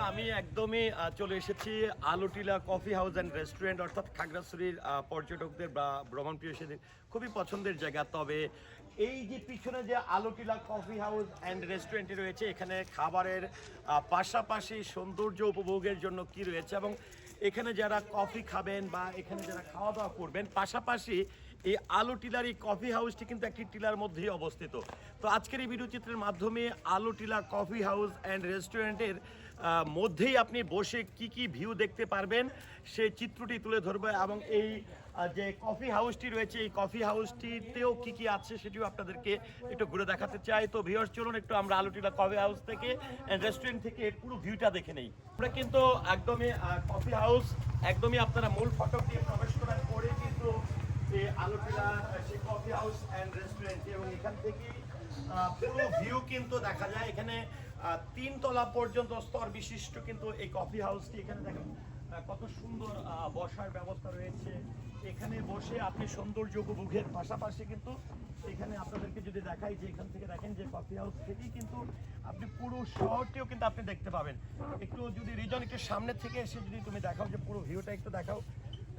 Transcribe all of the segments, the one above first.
বন্ধুরা, আমি একদমই চলে এসেছি Alutila coffee house and restaurant, অর্থাৎ খাগড়াছড়ির পর্যটকদের বা ভ্রমণপ্রিয় সেদের খুবই পছন্দের জায়গা। তবে এই যে পিছনে যে আলোটিলা কফি হাউস অ্যান্ড রেস্টুরেন্টটি রয়েছে, এখানে খাবারের পাশাপাশি সৌন্দর্য উপভোগের জন্য কি রয়েছে এবং এখানে যারা কফি খাবেন বা এখানে যারা খাওয়া দাওয়া করবেন, পাশাপাশি এই আলো টিলার, এই কফি হাউসটি কিন্তু একটি টিলার মধ্যেই অবস্থিত। তো আজকের এই ভিডিও চিত্রের মাধ্যমে আলো টিলা কফি হাউস অ্যান্ড রেস্টুরেন্টের মধ্যেই আপনি বসে কি কি ভিউ দেখতে পারবেন সেই চিত্রটি তুলে ধরবে এবং এই যে কফি হাউসটি রয়েছে, এই কফি হাউসটিতেও কি কি আছে সেটিও আপনাদেরকে একটু ঘুরে দেখাতে চাই। তো ভিউয়ার্স চলুন একটু আমরা আলো টিলা কফি হাউস থেকে রেস্টুরেন্ট থেকে পুরো ভিউটা দেখে নেই। আমরা কিন্তু একদমই কফি হাউস একদমই আপনারা মূল ফটক দিয়ে প্রবেশ করার পরে কিন্তু সেই কফি হাউস অ্যান্ড রেস্টুরেন্ট এবং এখান পুরো ভিউ কিন্তু দেখা যায়। এখানে আহ, তিন তলা পর্যন্ত স্তর বিশিষ্ট কিন্তু এই কফি এখানে দেখেন কত সুন্দর বসার ব্যবস্থা রয়েছে। এখানে বসে আপনি সৌন্দর্য উপভোগের পাশাপাশি কিন্তু এখানে আপনাদেরকে যদি দেখাই যে এখান থেকে দেখেন যে কফি হাউস থেকেই কিন্তু আপনি পুরো শহরটিও কিন্তু আপনি দেখতে পাবেন। একটু যদি রিজন একটু সামনে থেকে এসে যদি তুমি দেখাও যে পুরো ভিউটা একটু দেখাও।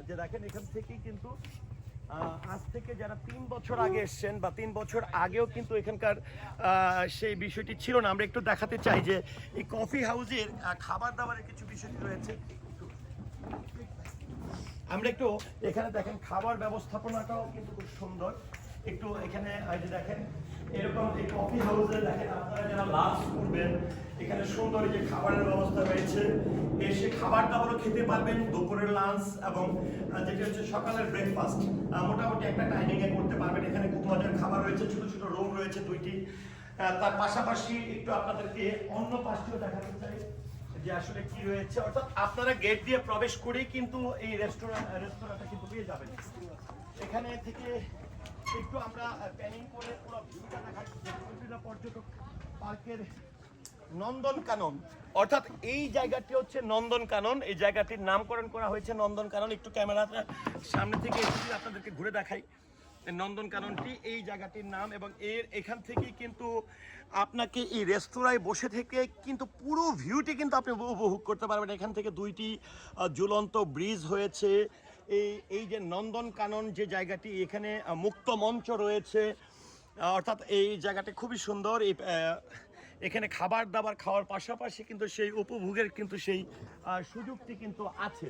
যে দেখেন এখান থেকেই কিন্তু আজ থেকে যারা তিন বছর আগে এসছেন বা তিন বছর আগেও কিন্তু এখানকার সেই বিষয়টি ছিল না। আমরা একটু দেখাতে চাই যে এই কফি হাউজের খাবার দাবারের কিছু বিষয়টি রয়েছে। আমরা একটু এখানে দেখেন, খাবার ব্যবস্থাপনাটাও কিন্তু খুব সুন্দর। একটু এখানে দেখেন, এরকম এই কফি হাউসে দেখেন আপনারা যারা লাঞ্চ করবেন, এখানে সুন্দর যে খাবারের ব্যবস্থা রয়েছে। এসে খাবার দাবারও খেতে পারবেন দুপুরের লাঞ্চ এবং যেটা হচ্ছে সকালের ব্রেকফাস্ট মোটামুটি একটা টাইমিং এ করতে পারবেন। এখানে খুব মজার খাবার রয়েছে, ছোট ছোট রুম রয়েছে দুইটি। তার পাশাপাশি একটু আপনাদেরকে অন্য পাশটিও দেখাতে চাই, যে আসলে কি রয়েছে। অর্থাৎ আপনারা গেট দিয়ে প্রবেশ করেই কিন্তু এই রেস্টুরেন্ট রেস্তোরাঁটা কিন্তু পেয়ে যাবেন। এখানে থেকে একটু আমরা প্ল্যানিং করে পুরো ভিউটা দেখা বিভিন্ন পর্যটক পার্কের নন্দন কানন। অর্থাৎ এই জায়গাটি হচ্ছে নন্দন কানন। এই জায়গাটির নামকরণ করা হয়েছে নন্দন কানন। একটু ক্যামেরাটা সামনে থেকে একটু আপনাদেরকে ঘুরে দেখাই নন্দন কাননটি, এই জায়গাটির নাম এবং এর এখান থেকেই কিন্তু আপনাকে এই রেস্তোরাঁয় বসে থেকে কিন্তু পুরো ভিউটি কিন্তু আপনি উপভোগ করতে পারবেন। এখান থেকে দুইটি ঝুলন্ত ব্রিজ হয়েছে। এই এই যে নন্দন কানন যে জায়গাটি, এখানে মুক্ত মঞ্চ রয়েছে। অর্থাৎ এই জায়গাটি খুবই সুন্দর। এই এখানে খাবার দাবার খাওয়ার পাশাপাশি কিন্তু সেই উপভোগের কিন্তু সেই সুযোগটি কিন্তু আছে।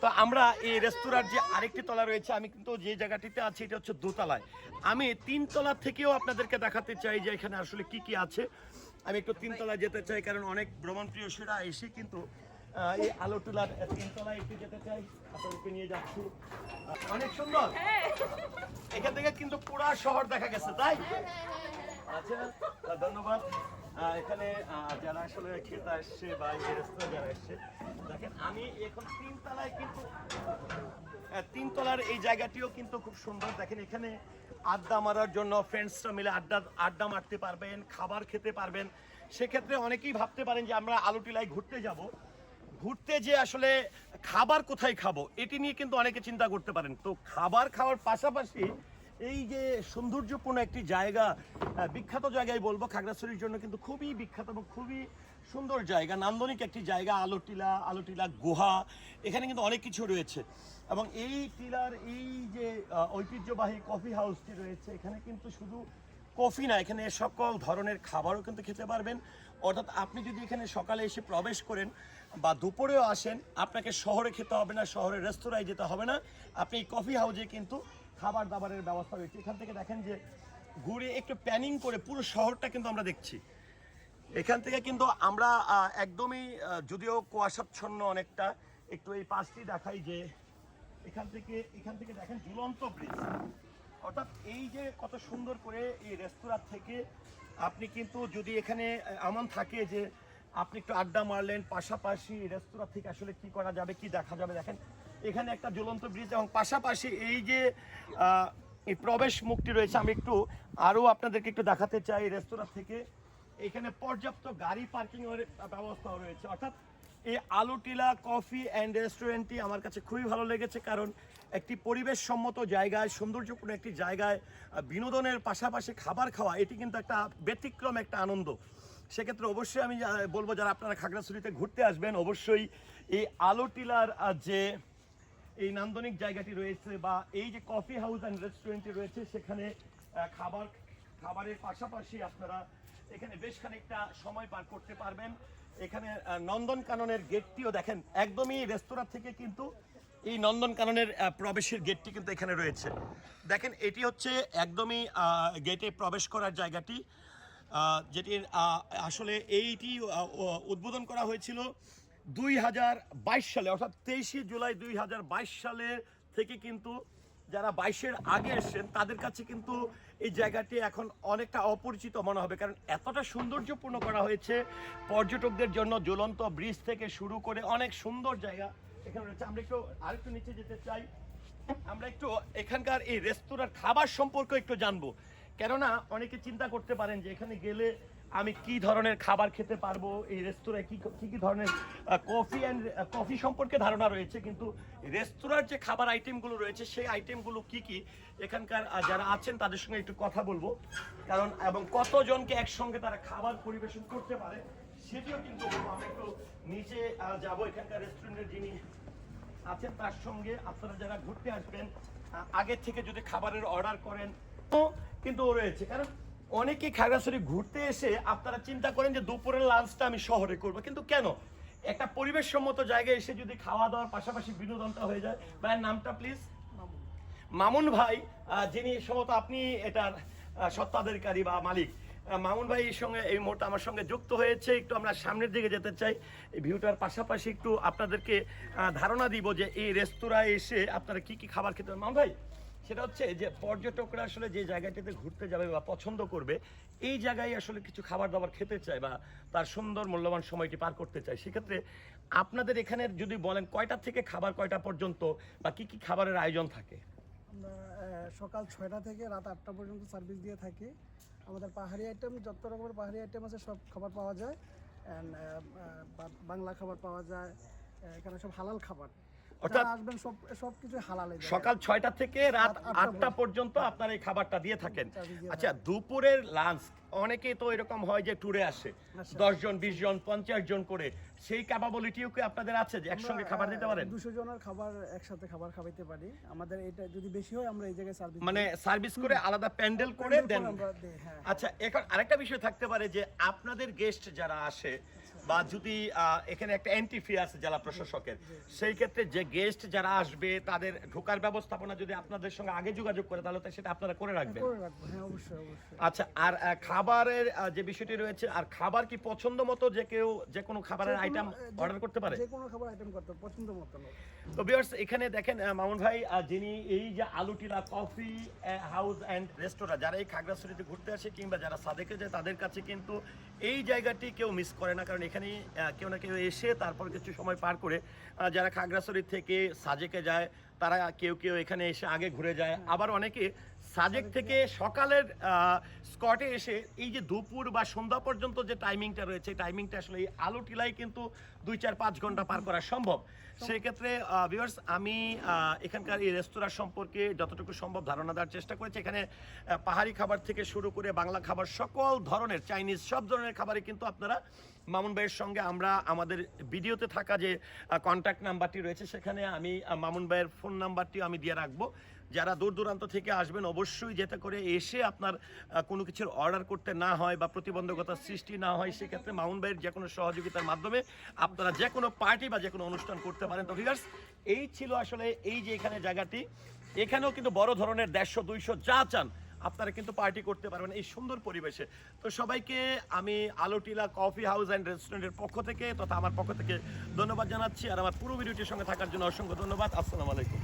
তো আমরা এই রেস্তোরাঁর যে আরেকটি তলা রয়েছে, আমি কিন্তু যে জায়গাটিতে আছি, এটা হচ্ছে দোতলায়। আমি তিন তলা থেকেও আপনাদেরকে দেখাতে চাই যে এখানে আসলে কি কি আছে। আমি একটু তিনতলায় যেতে চাই, কারণ অনেক ভ্রমণপ্রিয় সেরা এসে কিন্তু এই আলোটুলার তিনতলায় একটু যেতে চাই, আপনাদেরকে নিয়ে যাচ্ছি। অনেক সুন্দর। এখান থেকে কিন্তু পুরা শহর দেখা গেছে, তাই? আচ্ছা ধন্যবাদ। এখানে যারা আসলে খেতে আসছে বা রেস্তোরাঁ যারা এসছে, দেখেন, আমি এখন তিনতলায় কিন্তু তিনতলার এই জায়গাটিও কিন্তু খুব সুন্দর। দেখেন, এখানে আড্ডা মারার জন্য ফ্রেন্ডসরা মিলে আড্ডা আড্ডা মারতে পারবেন, খাবার খেতে পারবেন। সেক্ষেত্রে অনেকেই ভাবতে পারেন যে আমরা আলুটিলায় ঘুরতে যাব। ঘুরতে যে আসলে খাবার কোথায় খাব, এটি নিয়ে কিন্তু অনেকে চিন্তা করতে পারেন। তো খাবার খাওয়ার পাশাপাশি এই যে সৌন্দর্যপূর্ণ একটি জায়গা বিখ্যাত জায়গায় বলব, খাগড়াছড়ির জন্য কিন্তু খুবই বিখ্যাত এবং খুবই সুন্দর জায়গা, নান্দনিক একটি জায়গা, আলোটিলা আলোটিলা গুহা, এখানে কিন্তু অনেক কিছু রয়েছে। এবং এই টিলার এই যে ঐতিহ্যবাহী কফি হাউসটি রয়েছে, এখানে কিন্তু শুধু কফি না, এখানে সকল ধরনের খাবারও কিন্তু খেতে পারবেন। অর্থাৎ আপনি যদি এখানে সকালে এসে প্রবেশ করেন বা দুপুরেও আসেন, আপনাকে শহরে খেতে হবে না শহরের রেস্তোরাঁয় যেতে হবে না। আপনি কফি হাউজে কিন্তু খাবার দাবারের ব্যবস্থা রয়েছে। এখান থেকে দেখেন যে ঘুরে একটু প্ল্যানিং করে পুরো শহরটা কিন্তু আমরা দেখছি। এখান থেকে কিন্তু আমরা একদমই যদিও কুয়াশাচ্ছন্ন অনেকটা, একটু এই পাশটি দেখাই যে এখান থেকে এখান থেকে দেখেন ঝুলন্ত ব্রিজ অর্থাৎ এই যে কত সুন্দর করে এই রেস্তোরাঁ থেকে আপনি কিন্তু যদি এখানে এমন থাকে যে আপনি একটু আড্ডা মারলেন, পাশাপাশি রেস্তোরাঁ থেকে আসলে কি করা যাবে, কি দেখা যাবে দেখেন। এখানে একটা ঝুলন্ত ব্রিজ এবং পাশাপাশি এই যে এই প্রবেশ মুখটি রয়েছে, আমি একটু আরও আপনাদেরকে একটু দেখাতে চাই রেস্তোরাঁ থেকে। এখানে পর্যাপ্ত গাড়ি পার্কিং এর ব্যবস্থাও রয়েছে। অর্থাৎ এই আলুটিলা কফি অ্যান্ড রেস্টুরেন্টটি আমার কাছে খুবই ভালো লেগেছে কারণ একটি পরিবেশ সম্মত জায়গায়, সৌন্দর্যপূর্ণ একটি জায়গায় বিনোদনের পাশাপাশি খাবার খাওয়া, এটি কিন্তু একটা ব্যতিক্রম একটা আনন্দ। সেক্ষেত্রে অবশ্যই আমি বলব যারা আপনারা খাগড়াছড়িতে ঘুরতে আসবেন, অবশ্যই এই আলো টিলার যে এই নান্দনিক জায়গাটি রয়েছে বা এই যে কফি হাউস অ্যান্ড রেস্টুরেন্টটি রয়েছে, সেখানে খাবার, খাবারের পাশাপাশি আপনারা এখানে বেশ খানিকটা সময় পার করতে পারবেন। এখানে নন্দন কাননের গেটটিও দেখেন, একদমই রেস্তোরাঁ থেকে কিন্তু এই নন্দন কাননের প্রবেশের গেটটি কিন্তু এখানে রয়েছে। দেখেন, এটি হচ্ছে একদমই গেটে প্রবেশ করার জায়গাটি। যেটির আসলে এইটি উদ্বোধন করা হয়েছিল দুই হাজার বাইশ সালে, অর্থাৎ তেইশে জুলাই দুই হাজার বাইশ সালে থেকে কিন্তু যারা বাইশের আগে এসেছেন, তাদের কাছে কিন্তু এই জায়গাটি এখন অনেকটা অপরিচিত মনে হবে, কারণ এতটা সৌন্দর্যপূর্ণ করা হয়েছে। পর্যটকদের জন্য জ্বলন্ত ব্রিজ থেকে শুরু করে অনেক সুন্দর জায়গা এখানে রয়েছে। আমরা একটু আরেকটু নিচে যেতে চাই। আমরা একটু এখানকার এই রেস্তোরাঁর খাবার সম্পর্কে একটু জানব। কেননা অনেকে চিন্তা করতে পারেন যে এখানে গেলে আমি কি ধরনের খাবার খেতে পারব, এই রেস্তোরাঁয় কি কি কি ধরনের কফি অ্যান্ড কফি সম্পর্কে ধারণা রয়েছে, কিন্তু রেস্তোরাঁর যে খাবার আইটেমগুলো রয়েছে, সেই আইটেমগুলো কি কি এখানকার যারা আছেন তাদের সঙ্গে একটু কথা বলব। কারণ, এবং কতজনকে একসঙ্গে তারা খাবার পরিবেশন করতে পারে, সেটিও কিন্তু আমি একটু নিচে যাব এখানকার রেস্টুরেন্টের যিনি আছেন, তার সঙ্গে আপনারা যারা ঘুরতে আসবেন আগে থেকে যদি খাবারের অর্ডার করেন কিন্তু রয়েছে। কারণ অনেকে খাগড়াছড়ি ঘুরতে এসে আপনারা চিন্তা করেন যে দুপুরের লাঞ্চটা আমি শহরে করব। কিন্তু কেন? একটা পরিবেশ সম্মত জায়গায় এসে যদি খাওয়া দাওয়ার পাশাপাশি বিনোদনটা হয়ে যায় ভাইয়ের নামটা প্লিজ মামুন। ভাই যিনি সম্ভবত আপনি এটার আহ, স্বত্বাধিকারী বা মালিক। মামুন ভাই এর সঙ্গে এই মুহূর্তে আমার সঙ্গে যুক্ত হয়েছে। একটু আমরা সামনের দিকে যেতে চাই। এই ভিউটার পাশাপাশি একটু আপনাদেরকে ধারণা দিব যে এই রেস্তোরাঁয় এসে আপনারা কি কি খাবার খেতে মামুন ভাই? সেটা হচ্ছে যে পর্যটকরা আসলে যে জায়গাটিতে ঘুরতে যাবে বা পছন্দ করবে, এই জায়গায় আসলে কিছু খাবার দাবার খেতে চায় বা তার সুন্দর মূল্যবান সময়টি পার করতে চায়। সেক্ষেত্রে আপনাদের এখানে যদি বলেন কয়টা থেকে খাবার কয়টা পর্যন্ত বা কি কি খাবারের আয়োজন থাকে? আমরা সকাল ছয়টা থেকে রাত আটটা পর্যন্ত সার্ভিস দিয়ে থাকি। আমাদের পাহাড়ি আইটেম, যত রকমের পাহাড়ি আইটেম আছে, সব খাবার পাওয়া যায়। অ্যান্ড বাংলা খাবার পাওয়া যায়। এখানে সব হালাল খাবার। অর্থাৎ- আসবেন সব সব কিছু সকাল ছয়টা থেকে রাত আটটা পর্যন্ত। আপনার এই খাবারটা দিয়ে থাকেন। আচ্ছা দুপুরের লাঞ্চ অনেকেই তো এরকম হয় যে ট্যুরে আসে। আচ্ছা। দশ জন বিশ জন পঞ্চাশ জন করে। সেই ক্যাপাবিলিটিও কি আপনাদের আছে যে একসঙ্গে খাবার দিতে পারেন? দুশো জনের খাবার একসাথে খাবার খাওয়াইতে পারি। আমাদের এটা যদি বেশি হয় আমরা এই জায়গায় সার্ভিস মানে সার্ভিস করে আলাদা প্যান্ডেল করে দেন। দিই হ্যাঁ আচ্ছা এখন আরেকটা বিষয় থাকতে পারে যে আপনাদের গেস্ট যারা আসে বা যদি এখানে একটা এন্ট্রি ফি আছে জেলা প্রশাসকের সেই ক্ষেত্রে যে গেস্ট যারা আসবে তাদের ঢোকার ব্যবস্থাপনা যদি আপনাদের সঙ্গে আগে যোগাযোগ করে তাহলে সেটা আপনারা করে রাখবেন। হ্যাঁ আচ্ছা আর খাবারের যে বিষয়টি রয়েছে আর খাবার কি পছন্দ মতো যে কেউ যে কোনো খাবারের আইটেম অর্ডার করতে পারে? যে কোনো খাবার আইটেম করতে পছন্দ মতো তো ভিউয়ার্স এখানে দেখেন মামুন ভাই যিনি এই যে আলুটিলা কফি হাউস অ্যান্ড রেস্তোরাঁ যারা এই খাগড়াছড়িতে ঘুরতে আসে কিংবা যারা সাদেকে যায় তাদের কাছে কিন্তু এই জায়গাটি কেউ মিস করে না কারণ এখানে আহ, কেউ না কেউ এসে তারপর কিছু সময় পার করে যারা খাগড়াছড়ি থেকে সাজেকে যায় তারা কেউ কেউ এখানে এসে আগে ঘুরে যায়। আবার অনেকে সাজেক থেকে সকালের স্কটে এসে এই যে দুপুর বা সন্ধ্যা পর্যন্ত যে টাইমিংটা রয়েছে টাইমিংটা আসলে এই আলো টিলাই কিন্তু দুই চার পাঁচ ঘণ্টা পার করা সম্ভব। সেই ক্ষেত্রে ভিউয়ার্স আমি এখানকার এই রেস্তোরাঁ সম্পর্কে যতটুকু সম্ভব ধারণা দেওয়ার চেষ্টা করেছি। এখানে পাহাড়ি খাবার থেকে শুরু করে বাংলা খাবার সকল ধরনের চাইনিজ সব ধরনের খাবারই কিন্তু আপনারা মামুন ভাইয়ের সঙ্গে আমরা আমাদের ভিডিওতে থাকা যে কন্ট্যাক্ট নাম্বারটি রয়েছে সেখানে আমি মামুন ভাইয়ের ফোন নাম্বারটিও আমি দিয়ে রাখব। যারা দূর দূরান্ত থেকে আসবেন, অবশ্যই যেতে করে এসে আপনার কোনো কিছুর অর্ডার করতে না হয় বা প্রতিবন্ধকতার সৃষ্টি না হয়, সেক্ষেত্রে মামুন ভাইয়ের যে কোনো সহযোগিতার মাধ্যমে আপনারা যে কোনো পার্টি বা যে কোনো অনুষ্ঠান করতে পারেন। তো ভিউয়ার্স এই ছিল আসলে এই যে এখানে জায়গাটি। এখানেও কিন্তু বড় ধরনের দেড়শো, দুইশো যা চান, আপনারা কিন্তু পার্টি করতে পারবেন এই সুন্দর পরিবেশে। তো সবাইকে আমি আলোটিলা কফি হাউস অ্যান্ড রেস্টুরেন্টের পক্ষ থেকে তথা আমার পক্ষ থেকে ধন্যবাদ জানাচ্ছি। আর আমার পুরো ভিডিওটির সঙ্গে থাকার জন্য অসংখ্য ধন্যবাদ। আসসালামু আলাইকুম।